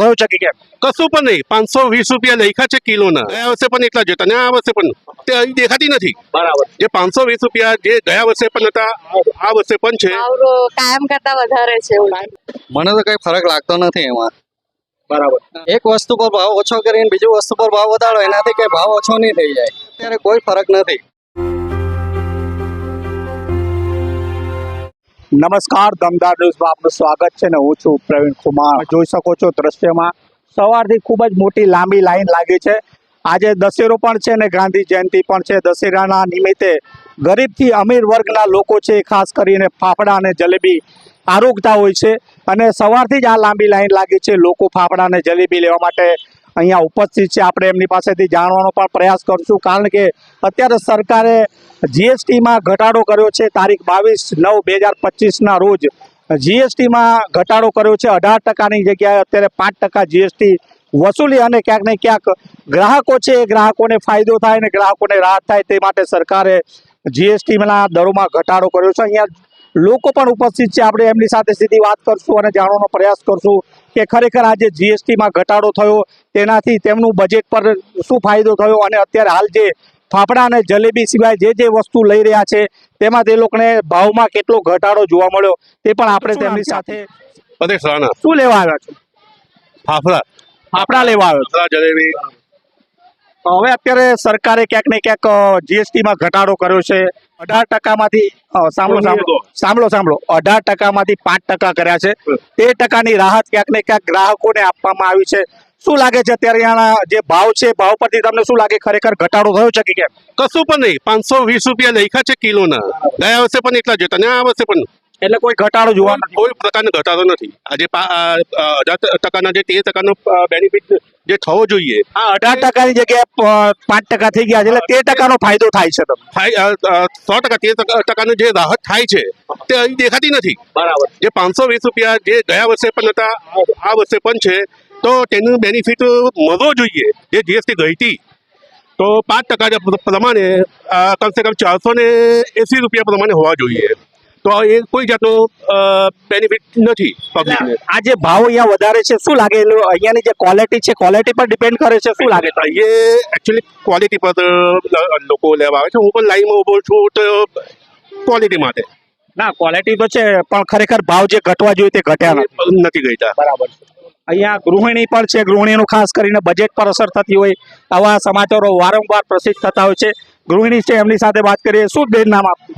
થયો છે કે કેમ? કશું પણ નહીં. પાંચસો વીસ રૂપિયા લખ્યા છે કિલોના. ગયા વર્ષે પણ એટલા જ હતા અને આ વર્ષે પણ તે અહીં દેખાતી નથી. બરાબર. જે પાંચસો વીસ રૂપિયા જે ગયા વર્ષે પણ હતા આ- આ વર્ષે પણ છે. કાયમ કરતા વધારે છે મને તો કઈ ફરક લાગતો નથી એમાં. બરાબર. એક વસ્તુ પર ભાવ ઓછો કરીને બીજી વસ્તુ પર ભાવ વધારો એનાથી કઈ ભાવ ઓછો નહીં થઈ જાય. અત્યારે કોઈ ફરક નથી. નમસ્કાર, દમદાર ન્યૂઝમાં આપનું સ્વાગત છે ને હું છું પ્રવીણ કુમાર. જોઈ શકો છો દ્રશ્યમાં, સવારથી ખૂબ જ મોટી લાંબી લાઈન લાગી છે. આજે દશેરો પણ છે ને ગાંધી જયંતિ પણ છે. દશેરાના નિમિત્તે ગરીબથી અમીર વર્ગના લોકો છે, ખાસ કરીને ફાફડા અને જલેબી આરોગતા હોય છે. અને સવારથી જ આ લાંબી લાઈન લાગી છે લોકો ફાફડા અને જલેબી લેવા માટે અહીંયા ઉપસ્થિત છે. આપણે એમની પાસેથી જાણવાનો પણ પ્રયાસ કરશું, કારણ કે અત્યારે સરકારે જીએસટીમાં ઘટાડો કર્યો છે તારીખ બાવીસ નવ બે હજાર પચીસના રોજ. જીએસટીમાં ઘટાડો કર્યો છે અઢાર ટકાની જગ્યાએ, અત્યારે પાંચ ટકા જીએસટી વસૂલી અને ક્યાંક ને ક્યાંક ગ્રાહકો છે એ ગ્રાહકોને ફાયદો થાય અને ગ્રાહકોને રાહત થાય તે માટે સરકારે જીએસટીના દરોમાં ઘટાડો કર્યો છે. અહીંયા લોકો પણ ઉપસ્થિત છે. આપણે એમની સાથે સીધી વાત કરશું અને જાણવાનો પ્રયાસ કરશું કે ખરેખર આજે જીએસટીમાં ઘટાડો થયો, તેનાથી તેમનું બજેટ પર શું ફાયદો થયો અને અત્યારે હાલ જે ફાફડા અને જલેબી સિવાય જે જે વસ્તુ લઈ રહ્યા છે તેમાં તે લોકોને ભાવમાં કેટલો ઘટાડો જોવા મળ્યો તે પણ આપણે તેમની સાથે શું લેવા આવ્યા છો? ફાફડા. ફાફડા લેવા આવ્યો જલેબી. હવે અત્યારે સરકારે ક્યાંક ને ક્યાંક જીએસટીમાં ઘટાડો કર્યો છે. અઢાર ટકામાંથી માંથી સાંભળો સાંભળો. સાંભળો સાંભળો. અઢાર ટકામાંથી પાંચ ટકા કર્યા છે. તે ટકાની રાહત ક્યાંક ને ક્યાંક ગ્રાહકોને આપવામાં આવી છે. શું લાગે છે અત્યારે અહીંયાના જે ભાવ છે ભાવ પરથી તમને શું લાગે? ખરેખર ઘટાડો થયો છે કે કેમ? કશું પણ નહીં. પાંચસો વીસ રૂપિયા લખ્યા છે કિલોના. ગયા વર્ષે પણ એટલા જોતા. આ વર્ષે પણ એટલે કોઈ ઘટાડો જોવા નથી કોઈ પ્રકારનો ઘટાડો નથી. આજે અઢાર ટકાના જે તેર ટકાનો બેનિફિટ જે થવો જોઈએ. આ અઢાર ટકાની જગ્યાએ પાંચ ટકા થઈ ગયા છે. એટલે તેર ટકાનો ફાયદો થાય છે સો ટકા તેર ટકાનો જે રાહત થાય છે તે અહીં દેખાતી નથી. બરાબર. જે પાંચસો વીસ રૂપિયા જે ગયા વર્ષે પણ હતા આ વર્ષે પણ છે તો તેનું બેનિફિટ મળવો જોઈએ જે જીએસટી ગઈ હતી. તો પાંચ ટકા પ્રમાણે કમસે કમ ચારસો ને એંસી રૂપિયા પ્રમાણે હોવા જોઈએ. તો એ કોઈ જાતનો બેનિફિટ નથી પબ્લિકને આ જે ભાવ અહીંયા વધારે છે શું લાગે? એનું અહીંયાની જે ક્વોલિટી છે ક્વોલિટી પર ડિપેન્ડ કરે છે શું લાગે? એ એકચ્યુઅલી ક્વોલિટી પર લોકો લેવા આવે છે. હું પણ લાઈનમાં ઊભો છું તો ક્વોલિટી માટે. ના ક્વોલિટી તો છે પણ ખરેખર ભાવ જે ઘટવા જોઈએ તે ઘટ્યા નથી. નથી ગઈતા બરાબર અહીંયા ગૃહિણી પણ છે. ગૃહિણીનું ખાસ કરીને બજેટ પર અસર થતી હોય આવા સમાચારો વારંવાર પ્રસિદ્ધ થતા હોય છે. ગૃહિણી છે એમની સાથે વાત કરીએ. શું બેન નામ આપનું?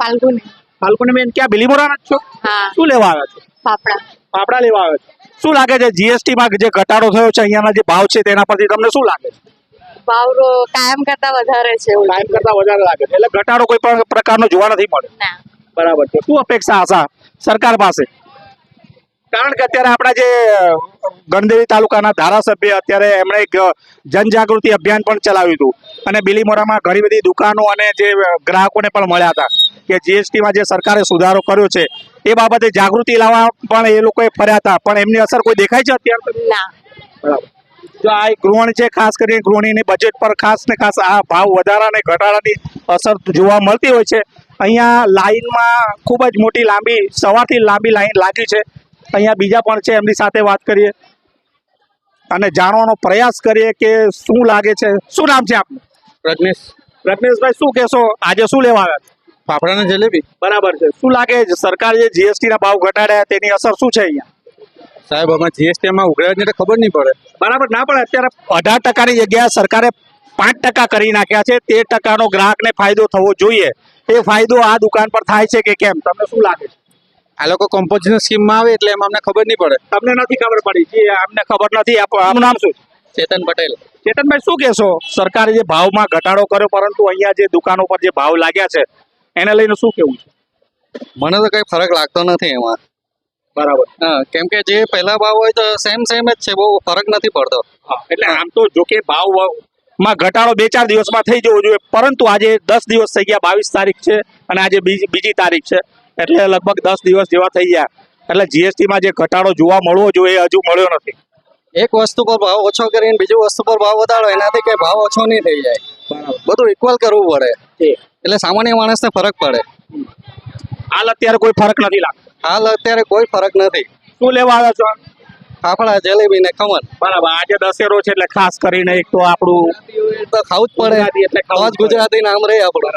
ફાલ્ગુની ફાલ્ગુની બેન ક્યાં? બિલીમોરાના છો? શું લેવા આવ્યા છો? ફાફડા. ફાફડા લેવા આવ્યા છો? શું લાગે છે જીએસટી માં જે ઘટાડો થયો છે અહીંયાના જે ભાવ છે તેના પરથી તમને શું લાગે છે? ભાવ કાયમ કરતા વધારે છે એવું કરતા વધારે લાગે છે. એટલે ઘટાડો કોઈ પણ પ્રકારનો જોવા નથી મળ્યો. બરાબર છે. શું અપેક્ષા આશા સરકાર પાસે? કારણ કે અત્યારે આપણા જે ગણદેવી તાલુકાના ધારાસભ્ય અત્યારે એમણે એક જનજાગૃતિ અભિયાન પણ ચલાવ્યું હતું. અને બિલીમોરામાં ઘણી બધી દુકાનો અને જે ગ્રાહકોને પણ મળ્યા હતા કે જીએસટીમાં જે સરકારે સુધારો કર્યો છે એ બાબતે જાગૃતિ લાવવા પણ એ લોકોએ ફર્યા હતા. પણ એમની અસર કોઈ દેખાય છે અત્યારે? જો આ એક ગૃહિણી છે ખાસ કરીને ગૃહિણીની બજેટ પર ખાસ ને ખાસ આ ભાવ વધારા અને ઘટાડાની અસર જોવા મળતી હોય છે. અહીંયા લાઈનમાં ખૂબ જ મોટી લાંબી સવારથી લાંબી લાઈન લાગી છે. અહીંયા બીજા પણ છે એમની સાથે વાત કરીએ. અને જાણવાનો પ્રયાસ કરીએ કે શું લાગે છે. શું નામ છે આપનું? પ્રજ્ઞેશ પ્રજ્ઞેશભાઈ શું કહેશો? આજે શું લેવા આવ્યા? ફાફડા ને જલેબી. બરાબર છે. શું લાગે સરકાર જે જીએસટી ના ભાવ ઘટાડ્યા તેની અસર શું છે અહીંયા? સાહેબ આમાં જીએસટી માં ઉઘરાય ને ખબર નહીં પડે. બરાબર ના પડે. અત્યારે અઢાર ટકાની જગ્યાએ સરકારે પાંચ ટકા કરી નાખ્યા છે. તે ટકાનો ગ્રાહકને ફાયદો થવો જોઈએ. એ ફાયદો આ દુકાન પર થાય છે કે કેમ? તમને શું લાગે છે? આ લોકો કોમ્પોઝિશન સ્કીમમાં આવે એટલે એમ અમને ખબર નહીં પડે. તમને નથી ખબર પડી કે અમને ખબર નથી. આપ- આપનું નામ શું? ચેતન પટેલ. ચેતનભાઈ શું કહેશો? સરકારે જે ભાવમાં ઘટાડો કર્યો પરંતુ અહીંયા જે દુકાનો પર જે ભાવ લાગ્યા છે એને લઈને શું કેવું છે? મને તો કઈ ફરક લાગતો નથી એમાં. બરાબર. હા કેમ કે જે પહેલા ભાવ હોય તો સેમ સેમ જ છે બહુ ફરક નથી પડતો. એટલે આમ તો જો કે ભાવમાં ઘટાડો બે ચાર દિવસમાં થઈ જવો જોઈએ પરંતુ આજે દસ દિવસ થઈ ગયા બાવીસ તારીખ છે અને આજે બીજી બીજી તારીખ છે. એટલે લગભગ દસ દિવસ જેવા થઈ ગયા. એટલે જીએસટી માં જે ઘટાડો જોવા મળવો જોઈએ હજુ મળ્યો નથી. એક વસ્તુ પર ભાવ ઓછો કરીને બીજી વસ્તુ પર ભાવ વધારો એનાથી કઈ ભાવ ઓછો નહીં થઈ જાય. બધું ઇક્વલ કરવું પડે. એટલે સામાન્ય માણસને ફરક પડે. હાલ અત્યારે કોઈ ફરક નથી લાગતો. હાલ અત્યારે કોઈ ફરક નથી. શું લેવા આવ્યા છો? ફાફડા જલેબી ને ખમણ. બરાબર આજે દશેરો છે એટલે ખાસ કરીને એક તો આપણું તો ખાવું જ પડે. એટલે ખાવા જ ગુજરાતી નામ રહે આપણું.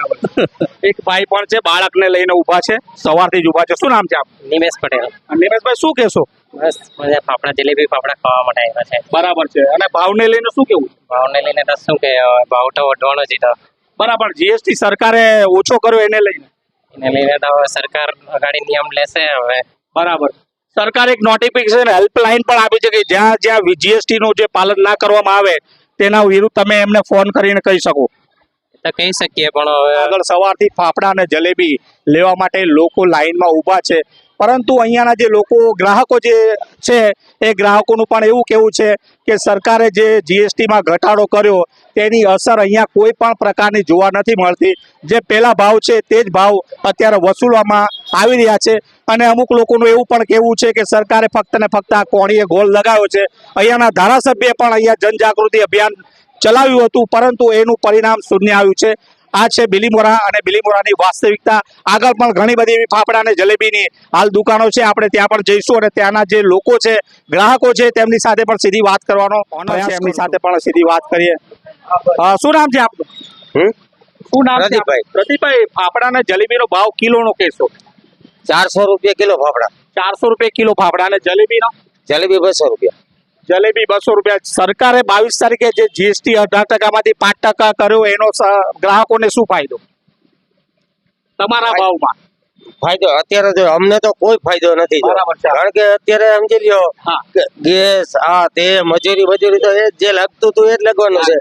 એક ભાઈ પણ છે બાળકને લઈને ઊભા છે સવારથી જ ઊભા છે. શું નામ છે આપ? નિમેશ પટેલ. નિમેશભાઈ શું કહેશો? બસ મને ફાફડા જલેબી ફાફડા ખાવા માટે આવ્યા છે. બરાબર છે. અને ભાવને લઈને શું કેવું? ભાવને લઈને તો શું કે ભાવ તો વધવાનો જ તો. બરાબર જીએસટી સરકારે ઓછો કર્યો એને લઈને? એને લઈને તો હવે સરકાર અગાડી નિયમ લેશે હવે. બરાબર. સરકારે એક નોટિફિકેશન હેલ્પલાઇન પણ આપી છે કે જ્યાં જ્યાં જીએસટી નું જે પાલન ના કરવામાં આવે તેના વિરુદ્ધ તમે એમને ફોન કરીને કહી શકો. કહી શકીએ પણ આગળ સવારથી ફાફડા અને જલેબી લેવા માટે લોકો લાઈનમાં ઊભા છે. પરંતુ અહીંયાના જે લોકો, ગ્રાહકો જે છે, એ ગ્રાહકોનું પણ એવું કહેવું છે કે સરકારે જે જીએસટીમાં ઘટાડો કર્યો, તેની અસર અહીંયા કોઈ પણ પ્રકારની જોવા નથી મળતી. જે પહેલા ભાવ છે, તે જ ભાવ અત્યારે વસૂલવામાં આવી રહ્યા છે. અને અમુક લોકોનું એવું પણ કહેવું છે કે સરકારે ફક્ત ને ફક્ત આ કોણીએ ગોળ લગાવ્યો છે. અહીંયાના ધારાસભ્ય પણ અહીંયા જનજાગૃતિ અભિયાન ચલાવ્યું હતું, પરંતુ એનું પરિણામ શૂન્ય આવ્યું છે. આ છે બિલીમોરા અને બિલીમોરાની વાસ્તવિકતા. આગળ પણ ઘણી બધી એવી ફાફડા અને જલેબીની હાલ દુકાનો છે. આપણે ત્યાં પણ જઈશું અને ત્યાંના જે લોકો છે ગ્રાહકો છે તેમની સાથે પણ સીધી વાત કરવાનો ઓનર છે એમની સાથે પણ સીધી વાત કરીએ. શું નામ છે આપનું? શું નામ છે પ્રદીપભાઈ. ફાફડા અને જલેબીનો ભાવ કિલોનો કહેશો. ચારસો રૂપિયા કિલો ફાફડા. ચારસો રૂપિયા કિલો ફાફડા અને જલેબીનો? જલેબી બસો રૂપિયા. જલેબી બસો રૂપિયા. સરકારે બાવીસ તારીખે જે જીએસટી અઢાર ટકામાંથી પાંચ ટકા કર્યો એનો ગ્રાહકોને શું ફાયદો? તમારા ભાવમાં. ફાયદો અત્યારે જો અમને તો કોઈ ફાયદો નથી કારણ કે અત્યારે સમજી લ્યો ગેસ આ તે મજૂરી મજૂરી તો એ જે લાગતું હતું એ જ લાગવાનું છે.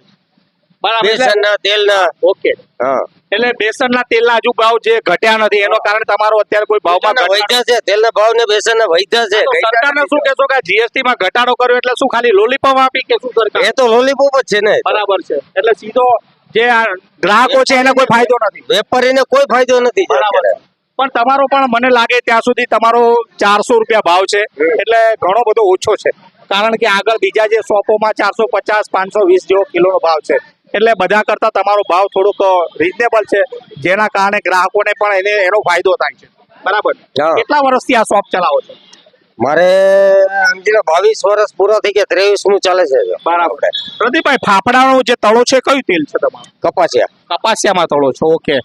બરાબર બેસન ના તેલ ના ઓકે. હા. એટલે બેસનના તેલના હજુ ભાવ જે ઘટ્યા નથી એનો કારણ તમારો અત્યારે કોઈ ભાવમાં બેસનના વૈધા છે તેલ ના ભાવ ને બેસન ના વૈધા છે સરકારને શું કહેશો કે જીએસટી માં ઘટાડો કર્યો એટલે શું ખાલી લોલીપોપ આપી કે શું સરકાર? એ તો લોલીપોપ જ છે ને. બરાબર છે. એટલે સીધો જે આ ગ્રાહકો છે એને કોઈ ફાયદો નથી. વેપારીને કોઈ ફાયદો નથી. બરાબર પણ તમારો પણ મને લાગે ત્યાં સુધી તમારો ચારસો રૂપિયા ભાવ છે એટલે ઘણો બધો ઓછો છે. કારણ કે આગળ બીજા જે શોપોમાં ચારસો પચાસ પાંચસો વીસ જેવો કિલોનો ભાવ છે. એટલે બધા કરતા તમારો ભાવ થોડોક રિઝનેબલ છે. જેના કારણે ગ્રાહકોને પણ એને એનો ફાયદો થાય છે. બરાબર? કેટલા વર્ષથી આ શોપ ચલાવો છો? મારે સમજીને બાવીસ વર્ષ પૂરા થઈ ગયા ત્રેવીસનું ચાલે છે. બરાબર. પ્રદીપભાઈ ફાફડાનો જે તળો છે કયું તેલ છે તમારું? કપાસિયા. કપાસિયામાં તળો છો ઓકે.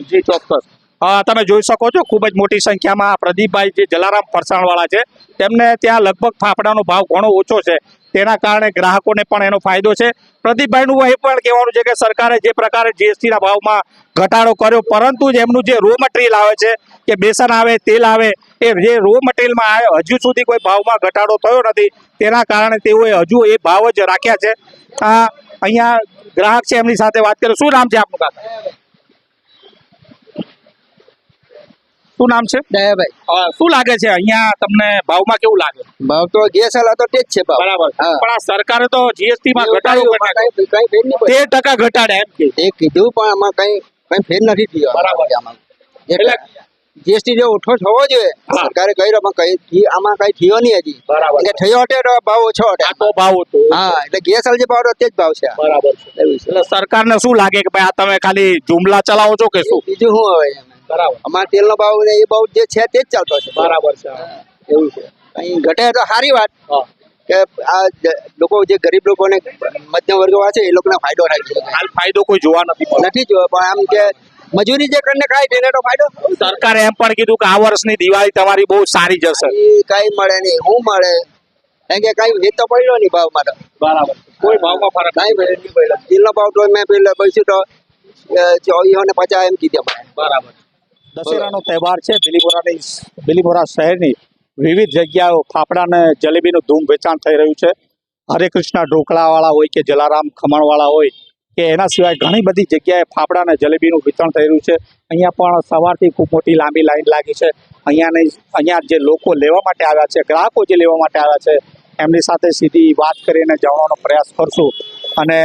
જી ચોક્કસ. તમે જોઈ શકો છો, ખૂબ જ મોટી સંખ્યામાં પ્રદીપભાઈ જે જલારામ ફરસાણવાળા છે, તેમને ત્યાં લગભગ ફાફડાનો ભાવ ઘણો ઓછો છે. તેના કારણે ગ્રાહકોને પણ એનો ફાયદો છે. પ્રદીપભાઈનું એ પણ કહેવાનું છે કે સરકારે જે પ્રકારે જીએસટીના ભાવમાં ઘટાડો કર્યો, પરંતુ જ એમનું જે રો મટીરિયલ આવે છે, કે બેસન આવે, તેલ આવે, એ જે રો મટીરિયલમાં આવે, હજુ સુધી કોઈ ભાવમાં ઘટાડો થયો નથી. તેના કારણે તેઓએ હજુ એ ભાવ જ રાખ્યા છે. આ, અહીંયા ગ્રાહક છે, એમની સાથે વાત કરીએ શું નામ છે આપનું કાકા? શું નામ છે? દયાભાઈ. શું લાગે છે? અહીંયા તમને ભાવમાં કેવું લાગે? ભાવ તો ગેસ વાળા તો તે જ છે ભાવ. બરાબર. પણ આ સરકારે તો જીએસટી માં ઘટાડો તેર ટકા ઘટાડે એમ કે. એ કીધું પણ આમાં કઈ કઈ ફેર નથી થયો. બરાબર. આમાં. એટલે જીએસટી જે ઓછો થવો જોઈએ. સરકારે કર્યો પણ કઈ આમાં કઈ થયો નહીં હજી. બરાબર. એટલે થયો હટે તો ભાવ ઓછો હટે. તો ભાવ હતો. હા એટલે ગેસ વાળા જે ભાવ હતો તે જ ભાવ છે. બરાબર છે. એટલે સરકારને શું લાગે કે ભાઈ આ તમે ખાલી જુમલા ચલાવો છો કે શું? બીજું શું હવે? બરાબર. અમારા તેલનો ભાવ ને એ ભાવ જે છે તે જ ચાલતો છે. બરાબર છે એવું છે. અહીં ઘટે તો સારી વાત કે આ લોકો જે ગરીબ લોકોને મધ્યમ વર્ગ છે એ લોકોને ફાયદો થાય છે. હાલ ફાયદો કોઈ જોવા નથી જોયો પણ આમ કે મજૂરી જે કરીને ખાય તેને તો ફાયદો સરકારે એમ પણ કીધું કે આ વર્ષની દિવાળી તમારી બહુ સારી જશે. કઈ મળે નહીં શું મળે? કારણ કે કઈ વેચતો પડ્યો નહીં ભાવ તો. બરાબર. કોઈ ભાવમાં ફરક નહીં પડ્યો. તેલનો ભાવ તો મેં પેલા પૈસું તો ચોવીસો ને પચાસ એમ કીધા બરાબર. દશેરાનો તહેવાર છે. બિલીમોરાની બિલીમોરા શહેરની વિવિધ જગ્યાઓ ફાફડા અને જલેબીનું ધૂમ વેચાણ થઈ રહ્યું છે. હરે કૃષ્ણ ઢોકળાવાળા હોય કે જલારામ ખમણવાળા હોય કે એના સિવાય ઘણી બધી જગ્યાએ ફાફડા અને જલેબીનું વેચાણ થઈ રહ્યું છે. અહીંયા પણ સવારથી ખૂબ મોટી લાંબી લાઈન લાગી છે. અહીંયાની અહીંયા જે લોકો લેવા માટે આવ્યા છે, ગ્રાહકો જે લેવા માટે આવ્યા છે, એમની સાથે સીધી વાત કરીને જવાનો પ્રયાસ કરશું. અને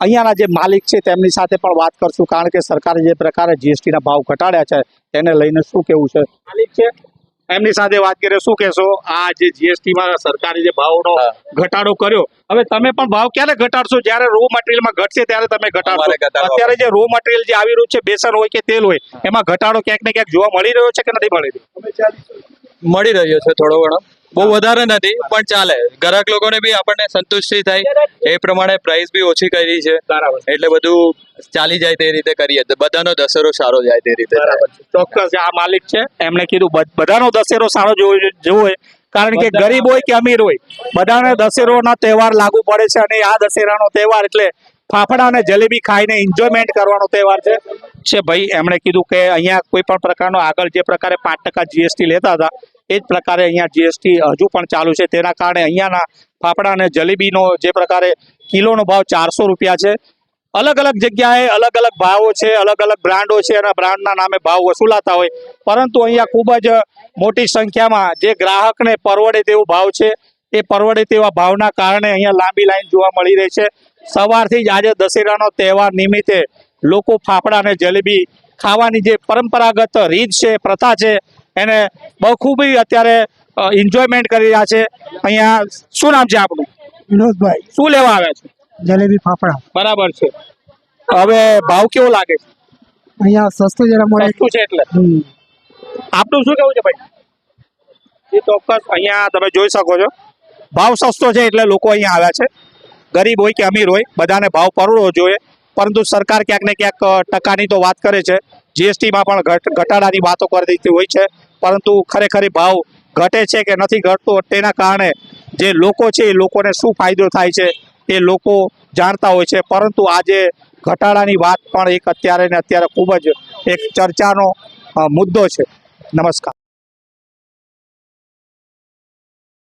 અહીંયાના જે માલિક છે તેમની સાથે પણ વાત કરશું કારણ કે સરકારે જે પ્રકારે જીએસટીના ભાવ ઘટાડ્યા છે તેને લઈને શું કેવું છે? માલિક છે એમની સાથે વાત કરીએ શું કહેશો? આ જે જીએસટીમાં સરકારે જે ભાવનો ઘટાડો કર્યો હવે તમે પણ ભાવ ક્યારે ઘટાડશો? જ્યારે રો મટીરિયલમાં ઘટશે ત્યારે તમે ઘટાડશો. અત્યારે જે રો મટીરિયલ જે આવી રહ્યું છે બેસન હોય કે તેલ હોય એમાં ઘટાડો ક્યાંક ને ક્યાંક જોવા મળી રહ્યો છે કે નથી મળી રહ્યો? મળી રહ્યો છે થોડો ઘણો. બહુ વધારે નથી પણ ચાલે. ગ્રાહક લોકોને બી આપણને સંતુષ્ટિ થાય. એ પ્રમાણે પ્રાઇસ બી ઓછી કરી છે. એટલે બધું ચાલી જાય તે રીતે કરીએ. બધાનો દશેરો સારો જાય તે રીતે ચોક્કસ આ માલિક છે. એમણે કીધું બધાનો દશેરો સારો જોવો જોવો કારણ કે ગરીબ હોય કે અમીર હોય બધાને દશેરોનો તહેવાર લાગુ પડે છે અને આ દશેરાનો તહેવાર એટલે ફાફડા અને જલેબી ખાઈને એન્જોયમેન્ટ કરવાનો તહેવાર છે. છે ભાઈ એમણે કીધું કે અહીંયા કોઈ પણ પ્રકારનો આગળ જે પ્રકારે પાંચ ટકા જીએસટી લેતા હતા એ જ પ્રકારે અહીંયા જીએસટી હજુ પણ ચાલુ છે. તેના કારણે અહીંયાના ફાફડા અને જલેબીનો જે પ્રકારે કિલોનો ભાવ ચારસો રૂપિયા છે. અલગ અલગ જગ્યાએ અલગ અલગ ભાવો છે, અલગ અલગ બ્રાન્ડો છે. અને બ્રાન્ડના નામે ભાવ વસૂલાતા હોય. પરંતુ અહીંયા ખૂબ જ મોટી સંખ્યામાં જે ગ્રાહકને પરવડે તેવો ભાવ છે, એ પરવડે તેવા ભાવના કારણે અહીંયા લાંબી લાઈન જોવા મળી રહી છે. સવારથી જ આજે દશેરાનો તહેવાર નિમિત્તે લોકો ફાફડા અને જલેબી ખાવાની જે પરંપરાગત રીત છે, પ્રથા છે એને બખૂબી અત્યારે એન્જોયમેન્ટ કરી રહ્યા છે. અહીંયા શું નામ છે આપણું વિનોદભાઈ. શું લેવા આવ્યા છે? જલેબી ફાફડા. બરાબર છે. હવે ભાવ કેવો લાગે છે? અહીંયા સસ્તું જરા મળે. સસ્તું છે એટલે? આપણું આપનું શું કેવું છે ભાઈ? એ ચોક્કસ અહીંયા તમે જોઈ શકો છો. ભાવ સસ્તો છે એટલે લોકો અહીંયા આવ્યા છે. ગરીબ હોય કે અમીર હોય બધાને ભાવ પરવડવો જોઈએ. પરંતુ સરકાર ક્યાંક ને ક્યાંક ટકાની તો વાત કરે છે. જીએસટીમાં પણ ઘટાડાની વાતો કરી દેતી હોય છે. પરંતુ ખરેખર ભાવ ઘટે છે કે નથી ઘટતો તેના કારણે જે લોકો છે એ લોકોને શું ફાયદો થાય છે એ લોકો જાણતા હોય છે. પરંતુ આજે ઘટાડાની વાત પણ એક અત્યારે ને અત્યારે ખૂબ જ એક ચર્ચાનો મુદ્દો છે. નમસ્કાર.